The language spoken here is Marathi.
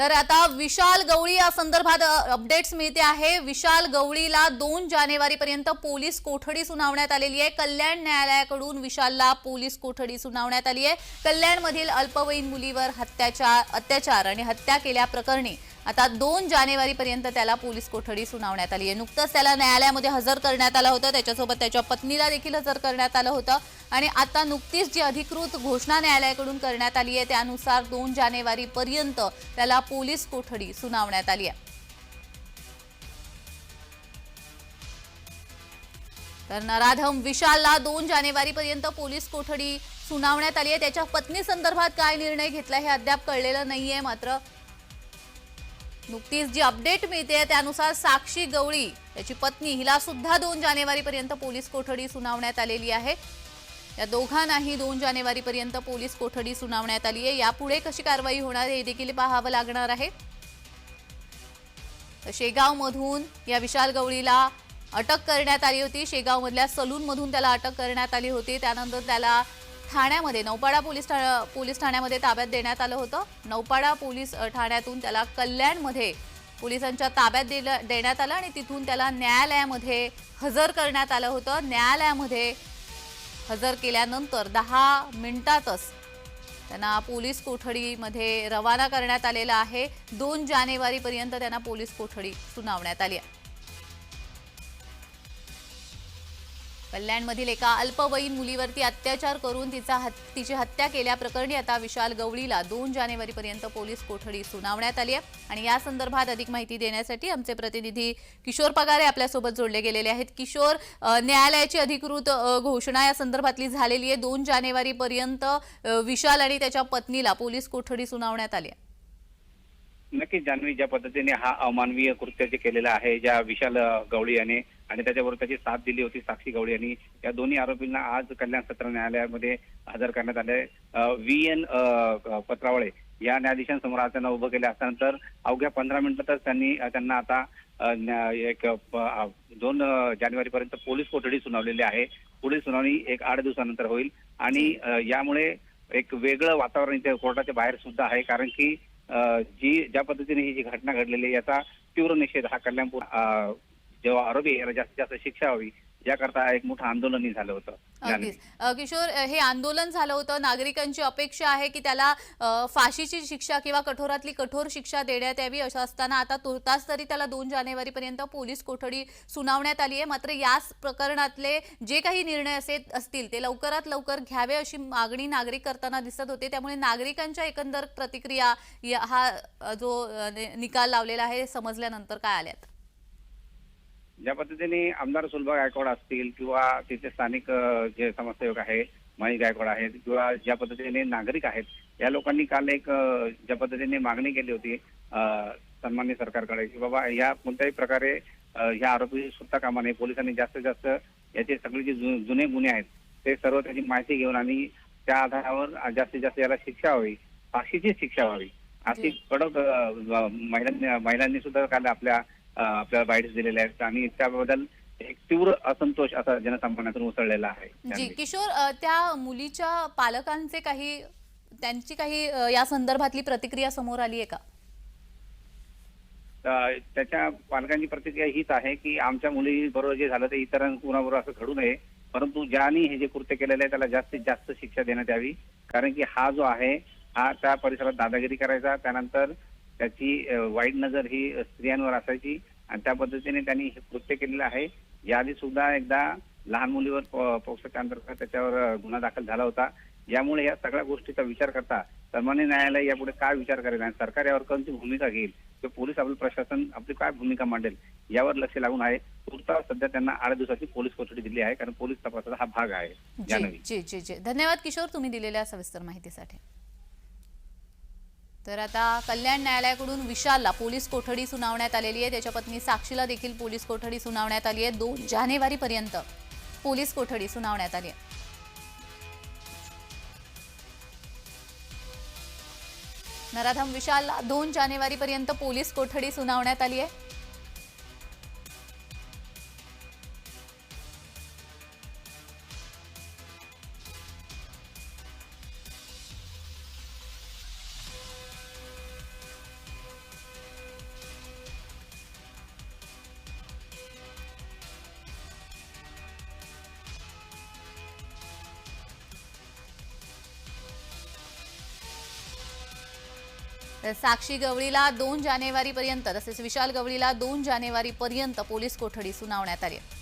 तर आता विशाल गवळी या संदर्भात अपडेट्स मिळते आहे. विशाल गवळीला दोन जानेवारी पर्यंत पोलीस कोठडी सुनावण्यात आलेली आहे. कल्याण न्यायालयाकडून विशालला पोलीस कोठडी सुनावण्यात आली आहे. कल्याणमधील अल्पवयीन मुलीवर हत्याचार अत्याचार आणि हत्या केल्याप्रकरणी आता दोन जानेवारीपर्यंत त्याला पोलीस कोठडी सुनावण्यात आली आहे. नुकतंच त्याला न्यायालयामध्ये हजर करण्यात आलं होतं. त्याच्यासोबत त्याच्या पत्नीला देखील हजर करण्यात आलं होतं. आणि आता नुकतीच जी अधिकृत घोषणा न्यायालयाकडून करण्यात आली आहे त्यानुसार दोन जानेवारी पर्यंत त्याला पोलीस कोठडी सुनावण्यात आली आहे. तर नराधम विशालला दोन जानेवारीपर्यंत पोलीस कोठडी सुनावण्यात आली आहे. त्याच्या पत्नी संदर्भात काय निर्णय घेतला हे अद्याप कळलेलं नाहीये. मात्र नुकतीच जी अपडेट मिळते त्यानुसार साक्षी गवळी त्याची पत्नी हिला सुद्धा दोन जानेवारी पर्यंत पोलीस कोठडी सुनावण्यात आलेली आहे. या दोघांनाही दोन जानेवारी पर्यंत पोलीस कोठडी सुनावण्यात आली आहे. यापुढे कशी कारवाई होणार हे देखील पाहावं लागणार आहे. शेगावमधून या विशाल गवळीला अटक करण्यात आली होती. शेगावमधल्या सलूनमधून त्याला अटक करण्यात आली होती. त्यानंतर त्याला ठाण्यामध्ये नौपाडा पोलीस ठा पोलीस ठाण्यामध्ये ताब्यात देण्यात आलं होतं. नौपाडा पोलीस ठाण्यातून त्याला कल्याणमध्ये पोलिसांच्या ताब्यात दिलं देण्यात आलं आणि तिथून त्याला न्यायालयामध्ये हजर करण्यात आलं होतं. न्यायालयामध्ये हजर केल्यानंतर दहा मिनिटातच त्यांना पोलीस कोठडीमध्ये रवाना करण्यात आलेला आहे. दोन जानेवारीपर्यंत त्यांना पोलीस कोठडी सुनावण्यात आली आहे. कल्याणमधील एका अल्पवयीन मुलीवरती अत्याचार करून तिचा हत् तिची हत्या केल्याप्रकरणी आता विशाल गवळीला दोन जानेवारीपर्यंत पोलीस कोठडी सुनावण्यात आली आहे. आणि या संदर्भात अधिक माहिती देण्यासाठी आमचे प्रतिनिधी किशोर पगारे आपल्यासोबत जोडले गेलेले आहेत. किशोर न्यायालयाची अधिकृत घोषणा या संदर्भातली झालेली आहे. दोन जानेवारीपर्यंत विशाल आणि त्याच्या पत्नीला पोलीस कोठडी सुनावण्यात आली आहे. नक्कीच जान्हवी ज्या पद्धतीने हा अमानवीय कृत्य जे केलेलं आहे ज्या विशाल गवळी याने आणि त्याच्याबरोबर त्याची साथ दिली होती साक्षी गवळी यांनी या दोन्ही आरोपींना आज कल्याण सत्र न्यायालयामध्ये हजर करण्यात आले व्ही. एन. पत्रावळे या न्यायाधीशांसमोर आज त्यांना उभं केले असल्यानंतर अवघ्या पंधरा मिनिटातच त्यांनी त्यांना आता न्या- एक दोन जानेवारी जानेवारीपर्यंत पोलीस कोठडी सुनावलेली आहे. पुढील सुनावणी एक आठ दिवसानंतर होईल आणि यामुळे एक वेगळं वातावरण इथे कोर्टाच्या बाहेर सुद्धा आहे. कारण की जी ज्या पद्धतीने ही जी घटना घडलेली याचा तीव्र निषेध हा कल्याणपूर जेव्हा आरोपी याला जास्तीत जास्त शिक्षा हवी याकरता एक मोठं आंदोलनही झालं होतं. अगदीच. किशोर हे आंदोलन झालं होतं. नागरिकांची अपेक्षा आहे की त्याला फाशीची शिक्षा किंवा कठोरातली कठोर शिक्षा देण्यात यावी असं असताना आता तुर्तास तरी त्याला दोन जानेवारीपर्यंत पोलीस कोठडी सुनावण्यात आली आहे. मात्र याच प्रकरणातले जे काही निर्णय असे असतील ते लवकरात लवकर घ्यावे अशी मागणी नागरिक करताना दिसत होते. त्यामुळे नागरिकांच्या एकंदर प्रतिक्रिया हा जो निकाल लावलेला आहे समजल्यानंतर काय आल्यात? ज्या पद्धतीने आमदार सुलभा गायकवाड असतील किंवा तिथे स्थानिक जे समाजसेवक आहे मणी गायकवाड आहेत किंवा ज्या पद्धतीने नागरिक आहेत या लोकांनी काल एक ज्या पद्धतीने मागणी केली होती सन्मान्य सरकारकडे की बाबा या कोणत्याही प्रकारे ह्या आरोपी सुद्धा कामा नये पोलिसांनी जास्तीत जास्त याचे सगळे जे जुने गुन्हे आहेत ते सर्व त्याची माहिती घेऊन आणि त्या आधारावर जास्तीत जास्त याला शिक्षा व्हावी फाशीची शिक्षा व्हावी अशी. कडक महिलांनी महिलांनी सुद्धा काल आपल्या आपल्याला बाईट्स दिलेल्या आहेत. आणि त्याबद्दल एक तीव्र असंतोष असा जनसामान्यातून उसळलेला आहे. जी. किशोर त्या मुलीच्या पालकांचे काही त्यांची काही या संदर्भातली प्रतिक्रिया समोर आली आहे का? त्याच्या पालकांची प्रतिक्रिया हीच आहे की आमच्या मुली बरोबर जे झालं ते इतर कुणाबरोबर असं घडू नये. परंतु ज्यांनी हे जे कृत्य केलेलं आहे त्याला जास्तीत जास्त शिक्षा देण्यात यावी. कारण की हा जो आहे हा त्या परिसरात दादागिरी करायचा. त्यानंतर त्याची वाईट नजर ही स्त्रियांवर असायची आणि त्या पद्धतीने त्यांनी हे कृत्य केलेलं आहे. याआधी सुद्धा एकदा लहान मुलीवर प- पोक्सोच्या अंतर्गत त्याच्यावर गुन्हा दाखल झाला होता. यामुळे या सगळ्या गोष्टीचा विचार करता सन्मान्य न्यायालय यापुढे काय विचार करेल आणि सरकार यावर कोणती भूमिका घेईल? किंवा पोलीस आपलं प्रशासन आपली काय भूमिका मांडेल? यावर लक्ष लागून आहे. तुर्तास सध्या त्यांना आठ दिवसाची पोलीस कोठडी दिली आहे. कारण पोलीस तपासाचा हा भाग आहे. जी जी जी. धन्यवाद किशोर तुम्ही दिलेल्या सविस्तर माहितीसाठी. तर आता कल्याण न्यायालयाकडून विशालला पोलीस कोठडी सुनावण्यात आलेली आहे. त्याच्या पत्नी साक्षीला देखील पोलीस कोठडी सुनावण्यात आली आहे. दोन जानेवारीपर्यंत पोलीस कोठडी सुनावण्यात आली आहे. नराधम विशालला दोन जानेवारीपर्यंत पोलीस कोठडी सुनावण्यात आली आहे. साक्षी गवळीला दोन जानेवारीपर्यंत तसेच विशाल गवळीला दोन जानेवारीपर्यंत पोलीस कोठडी सुनावण्यात आली आहे.